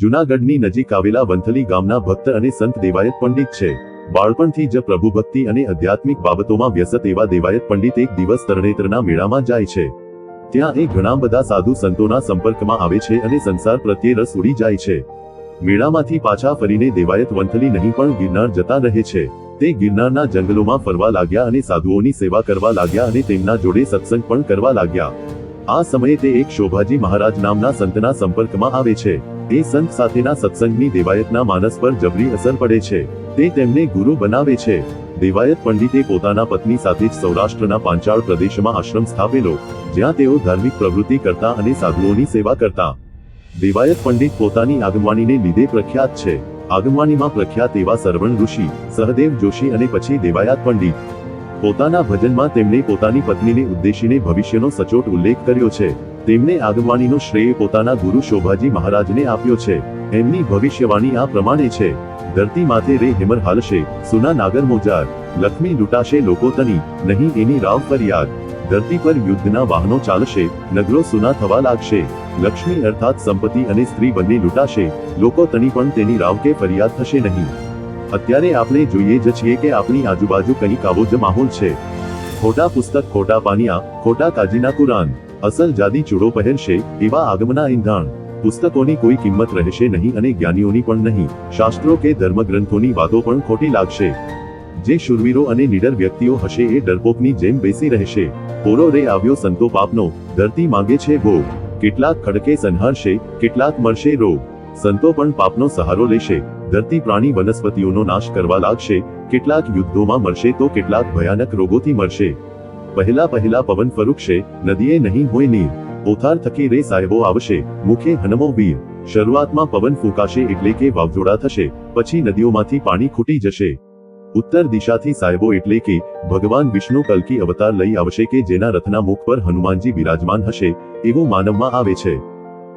જુનાગઢની નજીક આવેલા વંથલી ગામના ભક્ત અને સંત દેવાયત પંડિત છે. બાળપણથી જ પ્રભુ ભક્તિ અને આધ્યાત્મિક બાબતોમાં વ્યસત એવા દેવાયત પંડિત એક દિવસ તરણેતરના મેળામાં જાય છે. ત્યાં એ ઘણા બધા સાધુ સંતોના સંપર્કમાં આવે છે અને સંસાર પ્રત્યે રસ ઉડી જાય છે. મેળામાંથી પાછા ફરીને દેવાયત વંથલી નહીં પણ ગિરનાર જતા રહે છે. તે ગિરનારના જંગલોમાં ફરવા લાગ્યા અને સાધુઓની સેવા કરવા લાગ્યા અને તેમના જોડે સત્સંગ પણ કરવા લાગ્યા. આ સમયે તે એક શોભાજી મહારાજ નામના સંતના સંપર્કમાં આવે છે. એ સંત સાથેના સત્સંગની દેવાયતના માનસ પર જબરી અસર પડે છે. તે તેમને ગુરુ બનાવે છે. દેવાયત પંડિતે પોતાના પત્ની સાથે જ સૌરાષ્ટ્રના પાંચાળ પ્રદેશમાં આશ્રમ સ્થાપેલો, જ્યાં તેઓ ધાર્મિક પ્રવૃત્તિ કરતા અને સાધુઓની સેવા કરતા. દેવાયત પંડિત પોતાની આગમવાણીને લીધે પ્રખ્યાત છે. આગમવાણીમાં પ્રખ્યાત એવા સરવણ ઋષિ, સહદેવ જોશી અને પછી દેવાયાત પંડિત. પોતાના ભજનમાં તેમણે પોતાની પત્નીને ઉદ્દેશીને ભવિષ્યનો સચોટ ઉલ્લેખ કર્યો છે. તેમણે આગવાણીનો શ્રેય પોતાના ગુરુ શોભાજી મહારાજને આપ્યો છે. એમની ભવિષ્યવાણી આ પ્રમાણે છે. ધરતી માથે રે હેમર હાલશે, સુના નાગર મોજાર, લક્ષ્મી લૂંટાશે લોકો તની, નહીં એની રાવ ફરિયાદ. ધરતી પર યુદ્ધના વાહનો ચાલશે, નગરો સુના થવા લાગશે. લક્ષ્મી અર્થાત સંપત્તિ અને સ્ત્રી બંને લૂંટાશે, લોકો તની પણ તેની રાવ કે ફરિયાદ થશે નહીં. અત્યારે આપણે જોઈએ જ છીએ કે આપણી આજુબાજુ કંઈક આવો જ માહોલ છે. ખોટા પુસ્તક, ખોટા પાનિયા, ખોટા કાજીના કુરાન. અસલ જાદી ચૂડો પહેરશે, એવા આગમના ઈંધાણ. પુસ્તકોની કોઈ કિંમત રહેશે નહીં અને જ્ઞાનીઓની પણ નહીં. શાસ્ત્રો કે ધર્મગ્રંથોની વાતો પણ ખોટી લાગશે. જે શુરવીરો અને નિડર વ્યક્તિઓ હશે એ ડરપોકની જેમ બેસી રહેશે. પોરો રે આવ્યો સંતો પાપનો, ધરતી માંગે છે ભોગ. કેટલાક ખડકે સંહારશે, કેટલાક મળશે રોગ. સંતો પણ પાપનો સહારો લેશે. ધરતી પ્રાણી વનસ્પતિઓનો નાશ કરવા લાગશે. કેટલાક યુદ્ધોમાં મરશે તો કેટલાક ભયાનક રોગોથી મરશે. પહેલા પહેલા પવન ફરુકશે નદીએ નહીં હોય નીર. ઓથાર થકી રે સાહેબો આવશે, મુખે હનમો વીર. શરૂઆતમાં પવન ફૂંકાશે એટલે કે વાવઝોડા થશે, પછી નદીઓમાંથી પાણી ખૂટી જશે. ઉત્તર દિશાથી સાહેબો એટલે કે, ભગવાન વિષ્ણુ કલ્કી અવતાર લઈ આવશે કે જેના રથના મુખ પર હનુમાનજી બિરાજમાન હશે, એવું માનવમાં આવે છે.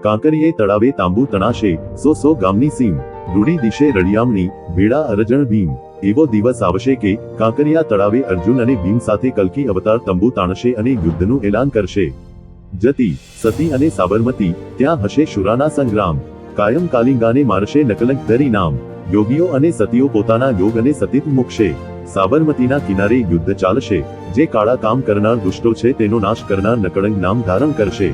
કાંકરીએ તળાવે તાંબુ તણાશે, સો સો ગામની સીમ. રૂડી દિશે રળિયામણી ભેડા અરજણ ભીમ. એવો દિવસ આવશે કે કાંકરિયા તળાવે અર્જુન અને ભીમ સાથે કલકી અવતાર તંબુ તાણશે અને યુદ્ધનું એલાન કરશે. જતી, સતી અને સાબરમતી, ત્યાં હશે શુરાના સંગ્રામ. કાયમ કાલિંગાને મારશે નકલંક ધરી નામ. યોગીઓ અને સતીઓ પોતાના યોગ અને સતીત મૂકશે. સાબરમતીના કિનારે યુદ્ધ ચાલશે. જે કાળા કામ કરનાર દુષ્ટો છે તેનો નાશ કરનાર નકળંક નામ ધારણ કરશે.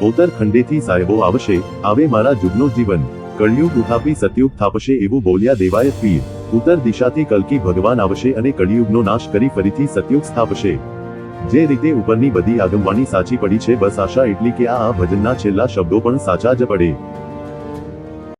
પોતર ખંડેથી સાહેબો આવશે. આવે મારા જુગનો જીવન. કળિયુગ ઉઠાપી સતયુગ થાપશે એવું બોલ્યા દેવાય વીર ઉત્તર દિશાથી કલકી ભગવાન આવશે અને કળિયુગનો નાશ કરી ફરીથી સતયુગ સ્થાપશે. જે રીતે ઉપરની બધી આગમવાની સાચી પડી છે, બસ આશા એટલી કે આ ભજનના છેલ્લા શબ્દો પણ સાચા જ પડે.